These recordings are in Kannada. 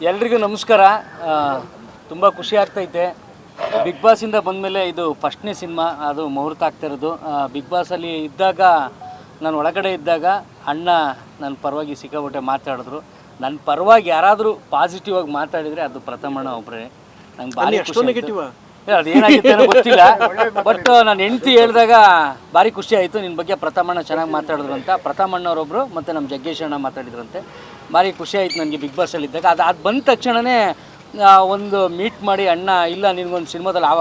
ಎಲ್ರಿಗೂ ನಮಸ್ಕಾರ. ತುಂಬ ಖುಷಿ ಆಗ್ತೈತೆ. ಬಿಗ್ ಬಾಸ್ ಬಾಸಿಂದ ಬಂದಮೇಲೆ ಇದು ಫಸ್ಟ್ನೇ ಸಿನಿಮಾ ಅದು ಮುಹೂರ್ತ ಆಗ್ತಿರೋದು. ಬಿಗ್ ಬಾಸಲ್ಲಿ ಇದ್ದಾಗ ನಾನು ಒಳಗಡೆ ಇದ್ದಾಗ ಅಣ್ಣ ನನ್ನ ಪರವಾಗಿ ಸಿಕ್ಕಾಬಿಟ್ಟೆ ಮಾತಾಡಿದ್ರು. ನನ್ನ ಪರವಾಗಿ ಯಾರಾದರೂ ಪಾಸಿಟಿವ್ ಆಗಿ ಮಾತಾಡಿದರೆ ಅದು ಪ್ರಥಮಣ್ಣ ಒಬ್ಬರೇ ನಂಗೆ ಭಾರಿ ನೆಗೆಟಿವ್ ಅದೇನಾಗಿತ್ತು ಏನೋ ಗೊತ್ತಿಲ್ಲ. ಬಟ್ ನಾನು ಹೆಂಡ್ತಿ ಹೇಳಿದಾಗ ಭಾರಿ ಖುಷಿ ಆಯಿತು. ನಿನ್ನ ಬಗ್ಗೆ ಪ್ರಥಮಣ್ಣ ಚೆನ್ನಾಗಿ ಮಾತಾಡಿದ್ರು ಅಂತ. ಪ್ರಥಮಣ್ಣವರೊಬ್ಬರು ಮತ್ತು ನಮ್ಮ ಜಗ್ಗೇಶ್ ಅಣ್ಣ ಮಾತಾಡಿದ್ರಂತೆ. ಭಾರಿ ಖುಷಿ ಆಯ್ತು ನನಗೆ ಬಿಗ್ ಬಾಸಲ್ಲಿ ಇದ್ದಾಗ. ಅದು ಅದು ಬಂದ ತಕ್ಷಣವೇ ಒಂದು ಮೀಟ್ ಮಾಡಿ, ಅಣ್ಣ, ಇಲ್ಲ, ನಿನಗೊಂದು ಸಿನಿಮಾದಲ್ಲಿ ಅವ,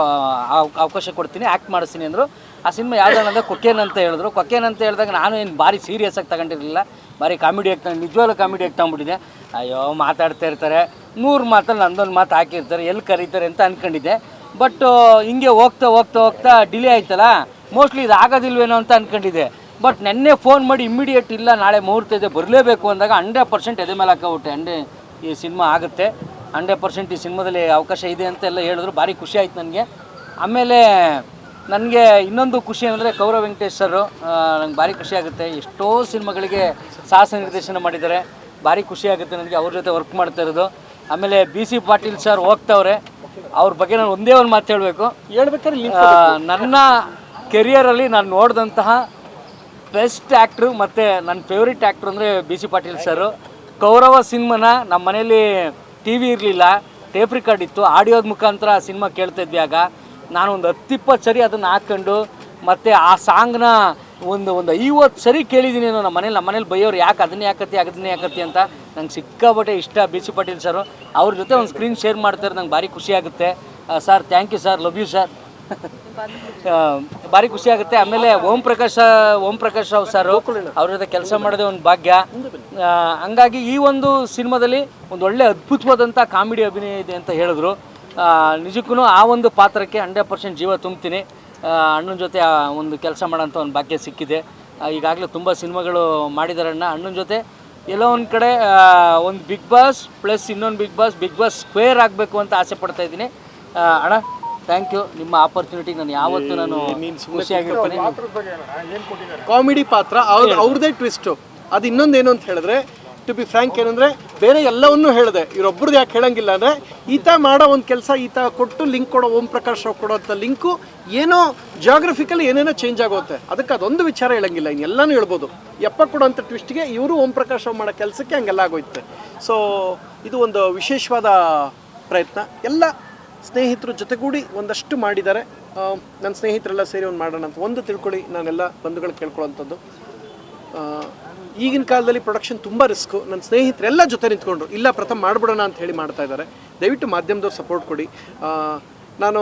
ಅವ- ಅವಕಾಶ ಕೊಡ್ತೀನಿ ಆ್ಯಕ್ಟ್ ಮಾಡಿಸ್ತೀನಿ ಅಂದರು. ಆ ಸಿನಿಮಾ ಯಾವ್ದು ಅಂದರೆ ಕೊಕ್ಕೇನ್ ಅಂತ ಹೇಳಿದ್ರು. ಕೊಕ್ಕೇನ್ ಅಂತ ಹೇಳಿದಾಗ ನಾನು ಏನು ಭಾರಿ ಸೀರಿಯಸ್ ಆಗಿ ತಗೊಂಡಿರಲಿಲ್ಲ. ಭಾರಿ ಕಾಮಿಡಿ ಆಗ್ತಾ ತಗೊಂಡು ನಿಜವಾಗ್ಲೂ ಕಾಮಿಡಿ ಆಗಿ ತಗೊಂಡ್ಬಿಟ್ಟಿದ್ದೆ ಅಯ್ಯೋ, ಮಾತಾಡ್ತಾ ಇರ್ತಾರೆ. ನೂರು ಮಾತಲ್ಲಿ ನಂದೊಂದು ಮಾತು ಹಾಕಿರ್ತಾರೆ. ಎಲ್ಲಿ ಕರೀತಾರೆ ಅಂತ ಅಂದ್ಕೊಂಡಿದ್ದೆ ಬಟ್, ಹಿಂಗೆ ಹೋಗ್ತಾ ಹೋಗ್ತಾ ಹೋಗ್ತಾ ಡಿಲೇ ಆಯ್ತಲ್ಲ? ಮೋಸ್ಟ್ಲಿ ಇದು ಆಗೋದಿಲ್ವೇನೋ ಅಂತ ಅಂದ್ಕೊಂಡಿದ್ದೆ ಬಟ್ ನೆನ್ನೆ ಫೋನ್ ಮಾಡಿ ಇಮ್ಮಿಡಿಯೇಟ್ ಇಲ್ಲ ನಾಳೆ ಮುಹೂರ್ತ ಇದೆ ಬರಲೇಬೇಕು ಅಂದಾಗ ಹಂಡ್ರೆಡ್ ಪರ್ಸೆಂಟ್ ಎದೆ ಮೇಲೆ ಹಾಕೋಬಿಟ್ಟೆ ಹಂಡ್ರೆ ಈ ಸಿನಿಮಾ ಆಗುತ್ತೆ. ಹಂಡ್ರೆಡ್ ಪರ್ಸೆಂಟ್ ಈ ಸಿನಿಮಾದಲ್ಲಿ ಅವಕಾಶ ಇದೆ ಅಂತ ಎಲ್ಲ ಹೇಳಿದ್ರು. ಭಾರಿ ಖುಷಿ ಆಯ್ತು ನನಗೆ. ಆಮೇಲೆ ನನಗೆ ಇನ್ನೊಂದು ಖುಷಿ ಅಂದರೆ ಕೌರವ್ ವೆಂಕಟೇಶ್ ಸರು ನಂಗೆ ಭಾರಿ ಖುಷಿ ಆಗುತ್ತೆ. ಎಷ್ಟೋ ಸಿನಿಮಾಗಳಿಗೆ ಸಾಹಸ ನಿರ್ದೇಶನ ಮಾಡಿದ್ದಾರೆ. ಭಾರಿ ಖುಷಿ ಆಗುತ್ತೆ ನನಗೆ ಅವ್ರ ಜೊತೆ ವರ್ಕ್ ಮಾಡ್ತಾ ಇರೋದು. ಆಮೇಲೆ ಬಿ ಸಿ ಪಾಟೀಲ್ ಸರ್ ಹೋಗ್ತವ್ರೆ. ಅವ್ರ ಬಗ್ಗೆ ನಾನು ಒಂದೇ ಒಂದು ಮಾತು ಹೇಳಬೇಕು. ಹೇಳ್ಬೇಕಾದ್ರೆ ನನ್ನ ಕೆರಿಯರಲ್ಲಿ ನಾನು ನೋಡಿದಂತಹ ಬೆಸ್ಟ್ ಆ್ಯಕ್ಟ್ರು ಮತ್ತು ನನ್ನ ಫೇವ್ರೆಟ್ ಆ್ಯಕ್ಟ್ರು ಅಂದರೆ B C Patil sir. Kaurava ಸಿನಿಮಾನ ನಮ್ಮ ಮನೇಲಿ ಟಿ ವಿ ಇರಲಿಲ್ಲ, ಟೇಪ್ ರಿಕಾರ್ಡ್ ಇತ್ತು, ಆಡಿಯೋದ ಮುಖಾಂತರ ಆ ಸಿನಿಮಾ ಕೇಳ್ತಿದ್ವಿ ಆಗ. ನಾನು ಒಂದು ಹತ್ತಿಪ್ಪತ್ತು ಸರಿ ಅದನ್ನು ಹಾಕ್ಕೊಂಡು ಮತ್ತು ಆ ಸಾಂಗ್ನ ಒಂದು ಒಂದು ಐವತ್ತು ಸರಿ ಕೇಳಿದ್ದೀನಿ ನಾನು ನಮ್ಮ ಮನೇಲಿ ನಮ್ಮ ಮನೇಲಿ ಬೈಯೋರು ಯಾಕೆ ಅದನ್ನೇ ಯಾಕತ್ತಿ ಅದನ್ನೇ ಯಾಕತ್ತಿ ಅಂತ ನಂಗೆ ಸಿಕ್ಕಾಪಟ್ಟೆ ಇಷ್ಟ ಬಿ ಸಿ ಪಾಟೀಲ್ ಸರು. ಅವ್ರ ಜೊತೆ ಒಂದು ಸ್ಕ್ರೀನ್ ಶೇರ್ ಮಾಡ್ತಾರೆ ನಂಗೆ ಭಾರಿ ಖುಷಿ ಆಗುತ್ತೆ. Sir thank you sir love you sir ಭಾರಿ ಖುಷಿ ಆಗುತ್ತೆ. ಆಮೇಲೆ ಓಂ ಪ್ರಕಾಶ್ ಓಂ ಪ್ರಕಾಶ್ ರಾವ್ ಸರ್ ಅವ್ರ ಜೊತೆ ಕೆಲಸ ಮಾಡೋದೇ ಒಂದು ಭಾಗ್ಯ. ಹಂಗಾಗಿ ಈ ಒಂದು ಸಿನಿಮಾದಲ್ಲಿ ಒಂದು ಒಳ್ಳೆ ಅದ್ಭುತವಾದಂಥ ಕಾಮಿಡಿ ಅಭಿನಯ ಇದೆ ಅಂತ ಹೇಳಿದ್ರು. ನಿಜಕ್ಕೂ ಆ ಒಂದು ಪಾತ್ರಕ್ಕೆ ಹಂಡ್ರೆಡ್ ಪರ್ಸೆಂಟ್ ಜೀವ ತುಂಬ್ತೀನಿ. ಅಣ್ಣನ ಜೊತೆ ಒಂದು ಕೆಲಸ ಮಾಡೋಂಥ ಒಂದು ಭಾಗ್ಯ ಸಿಕ್ಕಿದೆ. ಈಗಾಗಲೇ ತುಂಬ ಸಿನಿಮಾಗಳು ಅಣ್ಣ. ಅಣ್ಣನ ಜೊತೆ ಎಲ್ಲೋ ಒಂದು ಕಡೆ ಒಂದು ಬಿಗ್ ಬಾಸ್ ಪ್ಲಸ್ ಇನ್ನೊಂದು Bigg Boss Bigg Boss square ಆಗಬೇಕು ಅಂತ ಆಸೆ ಪಡ್ತಾ ಇದ್ದೀನಿ. ಅಣ್ಣ? ಥ್ಯಾಂಕ್ ಯು ನಿಮ್ಮ ಆಪರ್ಚುನಿಟಿಗೆ ನಾನು ಯಾವತ್ತೂ ನಾನು ಖುಷಿಯಾಗಿರ್ತೀನಿ ಕಾಮಿಡಿ ಪಾತ್ರ ಅವ್ರ ಅವ್ರದೇ ಟ್ವಿಸ್ಟು ಅದು ಏನು ಅಂತ ಹೇಳಿದ್ರೆ ಟು ಬಿ ಫ್ರ್ಯಾಂಕ್ ಏನಂದ್ರೆ ಬೇರೆ ಎಲ್ಲವನ್ನೂ ಹೇಳಿದೆ. ಇವ್ರೊಬ್ರದ್ದು ಯಾಕೆ ಹೇಳಂಗಿಲ್ಲ ಅಂದರೆ ಈತ ಮಾಡೋ ಒಂದು ಕೆಲಸ ಈತ ಕೊಟ್ಟು ಲಿಂಕ್ ಕೊಡೋ ಓಂ ಪ್ರಕಾಶ್ ರಾವ್ ಕೊಡೋಂಥ ಲಿಂಕು ಏನೋ ಜಾಗ್ರಫಿಕಲಿ ಏನೇನೋ ಚೇಂಜ್ ಆಗುತ್ತೆ ಅದಕ್ಕೆ ಅದೊಂದು ವಿಚಾರ ಹೇಳಂಗಿಲ್ಲ. ಇನ್ನು ಎಲ್ಲನೂ ಹೇಳ್ಬೋದು. ಯಪ್ಪ ಕೊಡೋಂಥ ಟ್ವಿಸ್ಟ್ಗೆ ಇವರು ಓಂ ಪ್ರಕಾಶ್ ರಾವ್ ಮಾಡೋ ಕೆಲಸಕ್ಕೆ ಹಂಗೆಲ್ಲ ಆಗೋಯ್ತೆ. ಸೊ ಇದು ಒಂದು ವಿಶೇಷವಾದ ಪ್ರಯತ್ನ. ಎಲ್ಲ ಸ್ನೇಹಿತರು ಜೊತೆಗೂಡಿ ಒಂದಷ್ಟು ಮಾಡಿದ್ದಾರೆ. ನನ್ನ ಸ್ನೇಹಿತರೆಲ್ಲ ಸೇರಿ ಒಂದು ಮಾಡೋಣ ಅಂತ. ಒಂದು ತಿಳ್ಕೊಳ್ಳಿ, ನಾನೆಲ್ಲ ಬಂಧುಗಳು ಕೇಳ್ಕೊಳ್ಳೋಂಥದ್ದು. ಈಗಿನ ಕಾಲದಲ್ಲಿ ಪ್ರೊಡಕ್ಷನ್ ತುಂಬ ರಿಸ್ಕು ನನ್ನ ಸ್ನೇಹಿತರೆಲ್ಲ ಜೊತೆ ನಿಂತ್ಕೊಂಡ್ರು. ಇಲ್ಲ, ಪ್ರಥಮ ಮಾಡಿಬಿಡೋಣ ಅಂತ ಹೇಳಿ ಮಾಡ್ತಾ ಇದ್ದಾರೆ. ದಯವಿಟ್ಟು ಮಾಧ್ಯಮದವ್ರು ಸಪೋರ್ಟ್ ಕೊಡಿ. ನಾನು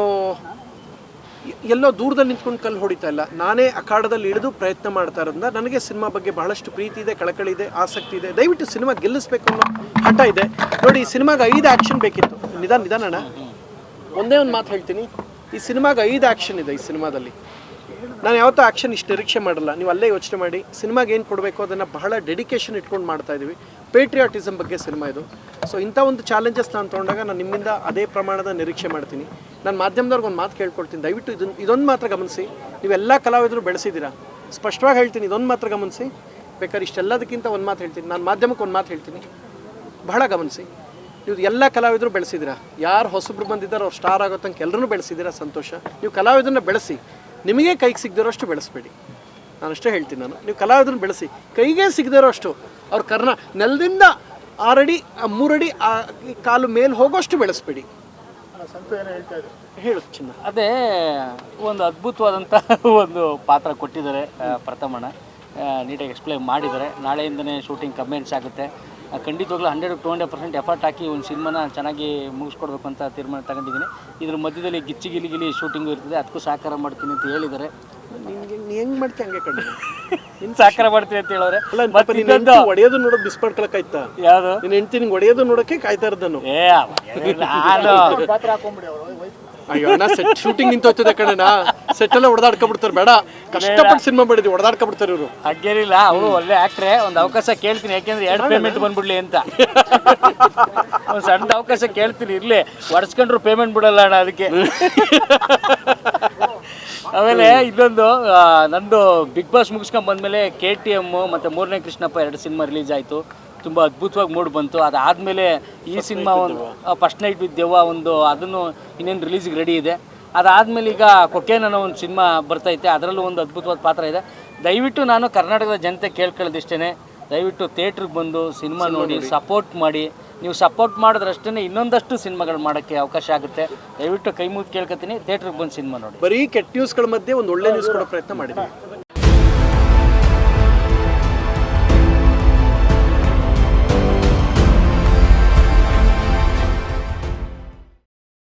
ಎಲ್ಲೋ ದೂರದಲ್ಲಿ ನಿಂತ್ಕೊಂಡು ಕಲ್ಲು ಹೊಡಿತಾ ಇಲ್ಲ. ನಾನೇ ಅಖಾಡದಲ್ಲಿ ಇಳಿದು ಪ್ರಯತ್ನ ಮಾಡ್ತಾ ಇರೋದ್ರಿಂದ ನನಗೆ ಸಿನಿಮಾ ಬಗ್ಗೆ ಬಹಳಷ್ಟು ಪ್ರೀತಿ ಇದೆ, ಕಳಕಳಿ ಇದೆ, ಆಸಕ್ತಿ ಇದೆ. ದಯವಿಟ್ಟು ಸಿನಿಮಾ ಗೆಲ್ಲಿಸ್ಬೇಕು ಅನ್ನೋ ಹಠ ಇದೆ. ನೋಡಿ, ಈ ಸಿನಿಮಾಗೆ ಐದು ಆ್ಯಕ್ಷನ್ ಬೇಕಿತ್ತು. ನಿಧಾನ ನಿಧಾನಣ್ಣ ಒಂದೇ ಒಂದು ಮಾತು ಹೇಳ್ತೀನಿ. ಈ ಸಿನಿಮಾಗೆ ಐದು ಆ್ಯಕ್ಷನ್ ಇದೆ ಈ ಸಿನಿಮಾದಲ್ಲಿ. ನಾನು ಯಾವತ್ತೂ ಆ್ಯಕ್ಷನ್ ಇಷ್ಟು ನಿರೀಕ್ಷೆ ಮಾಡಲ್ಲ. ನೀವು ಅಲ್ಲೇ ಯೋಚನೆ ಮಾಡಿ. ಸಿನಿಮಾಗೆ ಏನು ಕೊಡಬೇಕು ಅದನ್ನು ಬಹಳ ಡೆಡಿಕೇಶನ್ ಇಟ್ಕೊಂಡು ಮಾಡ್ತಾ ಇದ್ದೀವಿ ಪೇಟ್ರಿಯಾಟಿಸಮ್ ಬಗ್ಗೆ ಸಿನಿಮಾ ಇದು. ಸೊ ಇಂಥ ಒಂದು ಚಾಲೆಂಜಸ್ ನಾನು ತೊಗೊಂಡಾಗ ನಾನು ನಿಮ್ಮಿಂದ ಅದೇ ಪ್ರಮಾಣದ ನಿರೀಕ್ಷೆ ಮಾಡ್ತೀನಿ. ನಾನು ಮಾಧ್ಯಮದವ್ರಿಗೆ ಒಂದು ಮಾತು ಕೇಳ್ಕೊಳ್ತೀನಿ. ದಯವಿಟ್ಟು ಇದನ್ನು ಇದೊಂದು ಮಾತ್ರ ಗಮನಿಸಿ. ನೀವೆಲ್ಲ ಕಲಾವಿದರು ಬೆಳೆಸಿದ್ದೀರಾ ಸ್ಪಷ್ಟವಾಗಿ ಹೇಳ್ತೀನಿ, ಇದೊಂದು ಮಾತ್ರ ಗಮನಿಸಿ. ಬೇಕಾದ್ರೆ ಇಷ್ಟೆಲ್ಲದಕ್ಕಿಂತ ಒಂದು ಮಾತು ಹೇಳ್ತೀನಿ. ನಾನು ಮಾಧ್ಯಮಕ್ಕೆ ಒಂದು ಮಾತು ಹೇಳ್ತೀನಿ. ಬಹಳ ಗಮನಿಸಿ. ನೀವು ಎಲ್ಲ ಕಲಾವಿದರು ಬೆಳೆಸಿದ್ದೀರಾ? ಯಾರು ಹೊಸಬ್ರು ಬಂದಿದ್ದಾರೋ ಅವ್ರು ಸ್ಟಾರ್ ಆಗೋ ತನಕ ಎಲ್ಲರೂ ಬೆಳೆಸಿದ್ದೀರಾ ಸಂತೋಷ? ನೀವು ಕಲಾವಿದರನ್ನ ಬೆಳೆಸಿ, ನಿಮಗೆ ಕೈಗೆ ಸಿಗದಿರೋಷ್ಟು ಬೆಳೆಸ್ಬೇಡಿ. ನಾನು ಅಷ್ಟೇ ಹೇಳ್ತೀನಿ ನಾನು. ನೀವು ಕಲಾವಿದರನ್ನ ಬೆಳೆಸಿ, ಕೈಗೆ ಸಿಗದಿರೋಷ್ಟು ಅವ್ರ ಕರ್ನ ನೆಲದಿಂದ ಆರಡಿ ಮೂರಡಿ ಕಾಲು ಮೇಲೆ ಹೋಗೋಷ್ಟು ಬೆಳೆಸಬೇಡಿ. ಹೇಳು ಚಿನ್ನ. ಅದೇ ಒಂದು ಅದ್ಭುತವಾದಂಥ ಒಂದು ಪಾತ್ರ ಕೊಟ್ಟಿದ್ದಾರೆ ಪ್ರಥಮಣ ನೀಟಾಗಿ ಎಕ್ಸ್ಪ್ಲೈನ್ ಮಾಡಿದ್ದಾರೆ. ನಾಳೆಯಿಂದನೇ ಶೂಟಿಂಗ್ ಕಮೆಂಟ್ಸ್ ಆಗುತ್ತೆ. ಖಂಡಿತವಾಗ್ಲೂ hundred to hundred percent effort ಹಾಕಿ ಒಂದು ಸಿನಿಮಾನ ಚೆನ್ನಾಗಿ ಮುಗಿಸ್ಕೊಡ್ಬೇಕು ಅಂತ ತೀರ್ಮಾನ ತಗೊಂಡಿದ್ದೀನಿ. ಇದ್ರ ಮಧ್ಯದಲ್ಲಿ ಗಿಚ್ಚಿ ಗಿಲಿ ಗಿಲಿ ಶೂಟಿಂಗು ಇರ್ತದೆ ಅದಕ್ಕೂ ಸಹಕಾರ ಮಾಡ್ತೀನಿ ಅಂತ ಹೇಳಿದ್ದಾರೆ. ನಿನ್ಗೆ ಹೆಂಗೆ ಮಾಡ್ತೀಯ ಹಂಗೆ ಕಣ್ಣು ಇನ್ನು ಸಹಕಾರ ಮಾಡ್ತೀನಿ ಅಂತ ಹೇಳೋರೆ. ಅಲ್ಲ ಮತ್ತೆ ಮತ್ತೆ ನಿನ್ನ ಇನ್ನೊಂದು ಹೆಂಡ್ತಿ ಹೊಡೆಯೋದು ನೋಡೋದು ಬಿಸ್ಪಡ್ಕೊಳಕಾಯ್ತಾ ಯಾವುದು? ನಿನ್ನ ಹೆಂಡ್ತಿ ನಿಂಗೆ ಒಡೆಯೋದು ನೋಡೋಕೆ ಕಾಯ್ತಾ ಇರೋದನ್ನು. ನಾನು ಏ ನಾನು ಅಯ್ಯೋ ಅಣ್ಣ ಸೆಟ್ ಶೂಟಿಂಗ್ ನಿಂತೋಗ್ತದೆ ಕಣಣ್ಣ. ಸೆಟ್ ಎಲ್ಲ ಹೊಡೆದಾಡ್ಕೊಬಿಡ್ತಾರೆ ಬೇಡ. ಕಷ್ಟಪಟ್ಟು ಸಿನಿಮಾ ಮಾಡಿದ್ವಿ ಹೊಡೆದಾಡ್ಕೊಬಿಡ್ತಾರೆ ಇವರು. ಹಾಗೇನಿಲ್ಲ ಅವರು ಒಳ್ಳೆ ಆಕ್ಟ್ರೆ ಒಂದು ಅವಕಾಶ ಕೇಳ್ತೀನಿ ಯಾಕೆಂದ್ರೆ ಎರಡು ಪೇಮೆಂಟ್ ಬಂದ್ಬಿಡ್ಲಿ ಅಂತ. ಒಂದು ಸಣ್ಣ ಅವಕಾಶ ಕೇಳ್ತೀನಿ ಇರ್ಲಿ. ಒಡ್ಸ್ಕೊಂಡ್ರು ಪೇಮೆಂಟ್ ಬಿಡಲ್ಲ ಅಣ್ಣ ಅದಕ್ಕೆ. ಆಮೇಲೆ ಇದೊಂದು ಆ, ನಂದು ಬಿಗ್ ಬಾಸ್ ಮುಗಿಸ್ಕೊಂಡ್ ಬಂದ್ಮೇಲೆ ಕೆ ಟಿ ಎಂ ಮತ್ತೆ ಮೂರನೇ ಕೃಷ್ಣಪ್ಪ ಎರಡು ಸಿನಿಮಾ ರಿಲೀಸ್ ಆಯಿತು. ತುಂಬ ಅದ್ಭುತವಾಗಿ ಮೂಡ್ ಬಂತು. ಅದಾದಮೇಲೆ ಈ ಸಿನಿಮಾ ಒಂದು ಫಸ್ಟ್ ನೈಟ್ ವಿತ್ ದೆವ್ವ ಒಂದು ಅದನ್ನು ಇನ್ನೇನು ರಿಲೀಸಿಗೆ ರೆಡಿ ಇದೆ. ಅದಾದಮೇಲೆ ಈಗ ಕೊಕೇನ್ ಅನ್ನೋ ಒಂದು ಸಿನಿಮಾ ಬರ್ತೈತೆ ಅದರಲ್ಲೂ ಒಂದು ಅದ್ಭುತವಾದ ಪಾತ್ರ ಇದೆ. ದಯವಿಟ್ಟು ನಾನು ಕರ್ನಾಟಕದ ಜನತೆ ಕೇಳ್ಕೊಳ್ಳೋದಿಷ್ಟೇ ದಯವಿಟ್ಟು ಥಿಯೇಟ್ರಿಗೆ ಬಂದು ಸಿನಿಮಾ ನೋಡಿ ಸಪೋರ್ಟ್ ಮಾಡಿ. ನೀವು ಸಪೋರ್ಟ್ ಮಾಡಿದ್ರಷ್ಟೇ ಇನ್ನೊಂದಷ್ಟು ಸಿನಿಮಾಗಳು ಮಾಡೋಕ್ಕೆ ಅವಕಾಶ ಆಗುತ್ತೆ. ದಯವಿಟ್ಟು ಕೈ ಮುಗಿದು ಕೇಳ್ಕೊತೀನಿ. ಥಿಯೇಟ್ರಿಗೆ ಬಂದು ಸಿನಿಮಾ ನೋಡಿ. ಬರೀ ಕೆಟ್ಟ ನ್ಯೂಸ್ಗಳ ಮಧ್ಯೆ ಒಂದು ಒಳ್ಳೆ ನ್ಯೂಸ್ ಕೊಡೋ ಪ್ರಯತ್ನ ಮಾಡಿದ್ವಿ